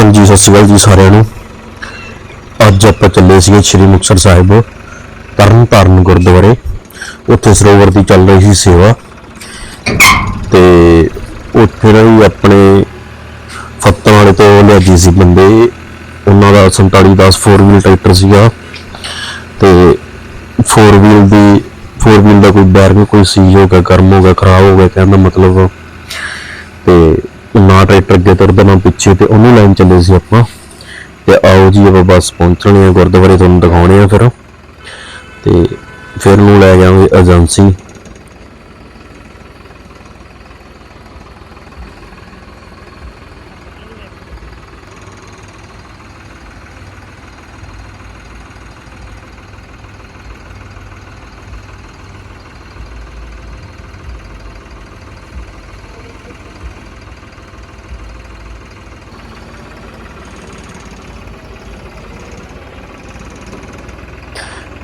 ਹਾਂਜੀ, ਸਤਿ ਸ਼੍ਰੀ ਅਕਾਲ ਜੀ ਸਾਰਿਆਂ ਨੂੰ। ਅੱਜ ਆਪਾਂ ਚੱਲੇ ਸੀਗੇ ਸ਼੍ਰੀ ਮੁਕਤਸਰ ਸਾਹਿਬ ਤਰਨ ਤਾਰਨ ਗੁਰਦੁਆਰੇ। ਉੱਥੇ ਸਰੋਵਰ ਦੀ ਚੱਲ ਰਹੀ ਸੀ ਸੇਵਾ। ਤੇ ਉੱਥੇ ਨਾ ਵੀ ਆਪਣੇ ਫੱਤਣ ਵਾਲੇ ਤੋਂ ਲਿਆਜੀ ਸੀ ਬੰਦੇ। ਉਹਨਾਂ ਦਾ 4710 4 ਵੀਲ ਟਰੈਕਟਰ ਸੀਗਾ। ਤੇ 4 ਵੀਲ ਦੀ 4 ਵੀਲ ਦਾ ਕੋਈ ਬੈਰ ਨਹੀਂ ਕੋਈ ਸੀਜ ਹੋ ਗਿਆ, ਗਰਮ ਹੋ ਗਿਆ, ਖਰਾਬ ਹੋ ਗਿਆ ਕਹਿੰਦਾ ਮਤਲਬ। ਤੇ ਨਾ ਟਰੈਕਟਰ ਅੱਗੇ ਤੁਰਦਾ, ਨਾ ਪਿੱਛੇ, ਤੇ ਉਹਨੂੰ ਲੈਣ ਚੱਲੇ ਸੀ ਆਪਾਂ। ਤੇ ਆਓ ਜੀ, ਆਪਾਂ ਬਸ ਪਹੁੰਚਣੇ ਆ ਗੁਰਦੁਆਰੇ, ਤੁਹਾਨੂੰ ਦਿਖਾਉਣੇ ਆ ਫਿਰ। ਤੇ ਫਿਰ ਨੂੰ ਲੈ ਜਾਵਾਂਗੇ ਏਜੰਸੀ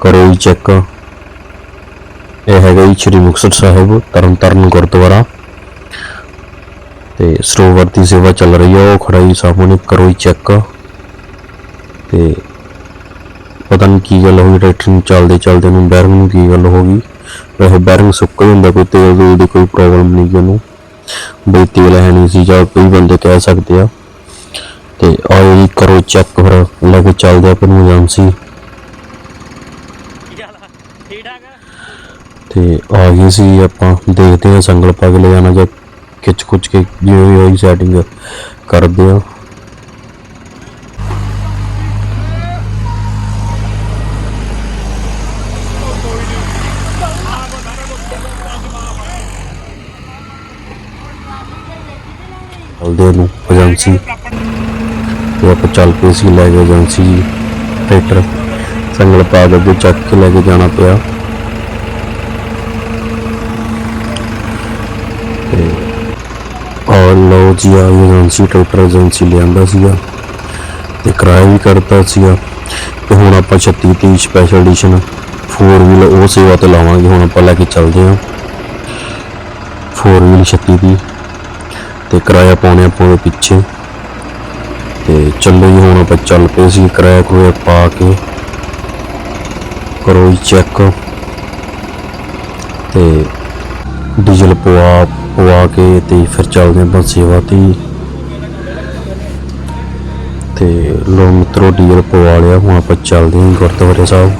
ਕਰੋ ਜੀ ਚੈੱਕ ਇਹ ਹੈਗਾ ਜੀ ਸ਼੍ਰੀ ਮੁਕਤਸਰ ਸਾਹਿਬ, ਤਰਨਤਾਰਨ ਗੁਰਦੁਆਰਾ। ਤੇ ਸਰੋਵਰ ਦੀ ਸੇਵਾ ਚੱਲ ਰਹੀ ਹੈ ਉਹ ਖੜਾ ਜੀ ਸਾਹਮਣੇ ਕਰੋ ਜੀ ਚੈੱਕ ਤੇ ਪਤਾ ਨਹੀਂ ਕੀ ਗੱਲ ਹੋਈ, ਟਰੈਕਟਰ ਨੂੰ ਚੱਲਦੇ ਚੱਲਦੇ ਨੂੰ ਬੈਰਿੰਗ ਨੂੰ ਕੀ ਗੱਲ ਹੋ ਗਈ। ਵੈਸੇ ਬੈਰਿੰਗ ਸੁੱਕ ਹੀ ਹੁੰਦਾ, ਕੋਈ ਤੇਲ ਦੂਲ ਦੀ ਕੋਈ ਪ੍ਰੋਬਲਮ ਨਹੀਂ ਗੀ ਉਹਨੂੰ। ਬਈ ਤੇਲ ਹੈ ਨਹੀਂ ਸੀ, ਜਾਂ ਕੋਈ ਬੰਦੇ ਕਹਿ ਸਕਦੇ ਆ। ਤੇ ਆਓ ਜੀ ਕਰੋ ਚੈੱਕ ਫਿਰ ਲੈ ਕੇ ਚੱਲਦੇ ਆ, ਫਿਰ ਨੂੰ ਏਜੰਸੀ ਕੀ ਹਾਲ ਆ ਠੀਕ ਠਾਕ ਆ ਤੇ ਆ ਗਏ ਸੀ, ਆਪਾਂ ਦੇਖਦੇ ਹਾਂ ਸੰਗਲ ਪਾ ਕੇ ਲੈ ਜਾਣਾ ਜਾਂ ਖਿੱਚ ਖੁੱਚ ਕੇ ਜਿਵੇਂ ਵੀ ਹੋਈ ਸੈਟਿੰਗ ਕਰਦੇ ਆ ਚਲਦੇ ਨੂੰ ਏਜੰਸੀ ਤੇ ਆਪਾਂ ਚੱਲ ਪਏ ਸੀ, ਲੈ ਕੇ ਏਜੰਸੀ ਜੀ ਟਰੈਕਟਰ ਸੰਗਲ ਪਾ ਕੇ ਅੱਗੇ ਚੱਕ ਕੇ ਲੈ ਕੇ ਜਾਣਾ ਪਿਆ। ਔਰ ਲੋ ਜੀ ਆ ਏਜੰਸੀ ਟਰੈਕਟਰ ਏਜੰਸੀ ਲਿਆਂਦਾ ਸੀਗਾ ਤੇ ਕਿਰਾਇਆ ਵੀ ਕਰਤਾ ਸੀਗਾ ਤੇ ਹੁਣ ਆਪਾਂ 36 30 ਸਪੈਸ਼ਲ ਐਡੀਸ਼ਨ 4 ਵੀਲ ਉਹ ਸੇਵਾ ਤੇ ਲਾਵਾਂਗੇ, ਹੁਣ ਆਪਾਂ ਲੈ ਕੇ ਚੱਲਦੇ ਹਾਂ। 4 ਵੀਲ 36 ਦੀ ਤੇ ਕਿਰਾਇਆ ਪਾਉਣੇ ਆਪਾਂ ਉਹਦੇ ਪਿੱਛੇ। ਤੇ ਚੱਲੋ ਜੀ, ਹੁਣ ਆਪਾਂ ਚੱਲ ਪਏ ਸੀ ਕਿਰਾਇਆ ਕੋਈ ਪਾ ਕੇ। ਕਰੋ ਜੀ ਚੈੱਕ ਤੇ ਡੀਜ਼ਲ ਪਵਾ ਪਵਾ ਕੇ ਤੇ ਫਿਰ ਚੱਲਦੇ ਆਪਾਂ ਸੇਵਾ ਤੇ ਹੀ। ਤੇ ਲੋ ਮਿੱਤਰੋ ਡੀਜ਼ਲ ਪਵਾ ਲਿਆ, ਹੁਣ ਆਪਾਂ ਚੱਲਦੇ ਹਾਂ ਗੁਰਦੁਆਰੇ ਸਾਹਿਬ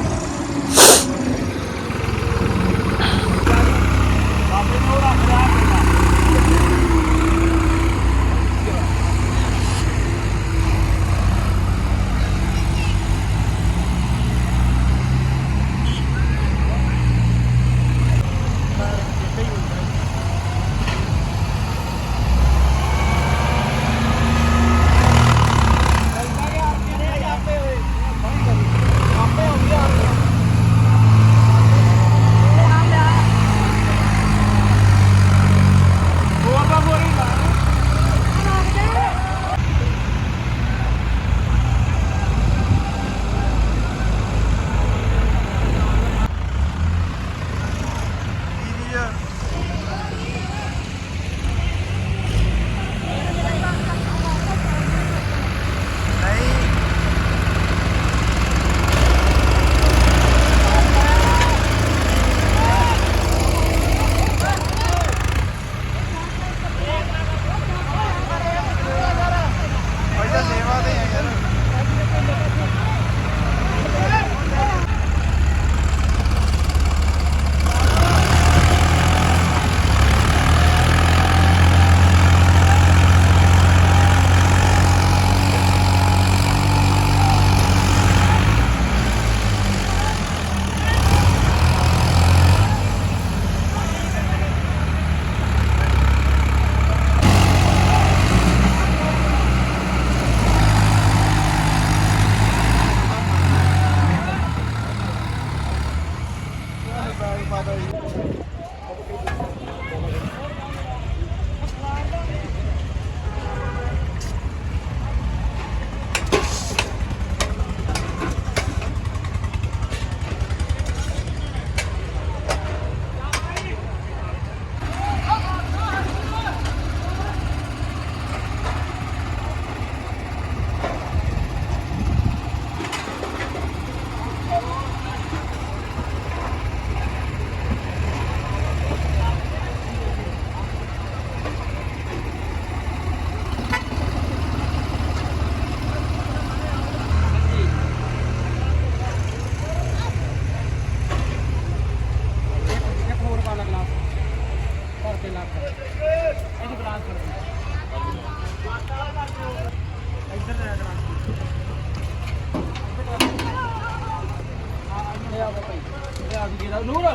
ਨੂਰ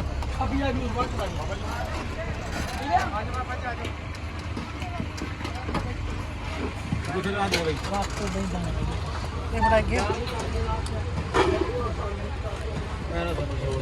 ਅਭੀ ਆ ਵੀ ਉਸ ਵਕਤ ਆਈ ਠੀਕ ਹੈ ਅੱਜ ਮੈਂ ਬੱਚਾ ਜੀ। ਗੁਜਰਾਤ ਹੋ ਗਈ ਵਾਸਤੇ ਨਹੀਂ ਦੰਗਾ ਇਹ ਬੜਾ ਗਿਆ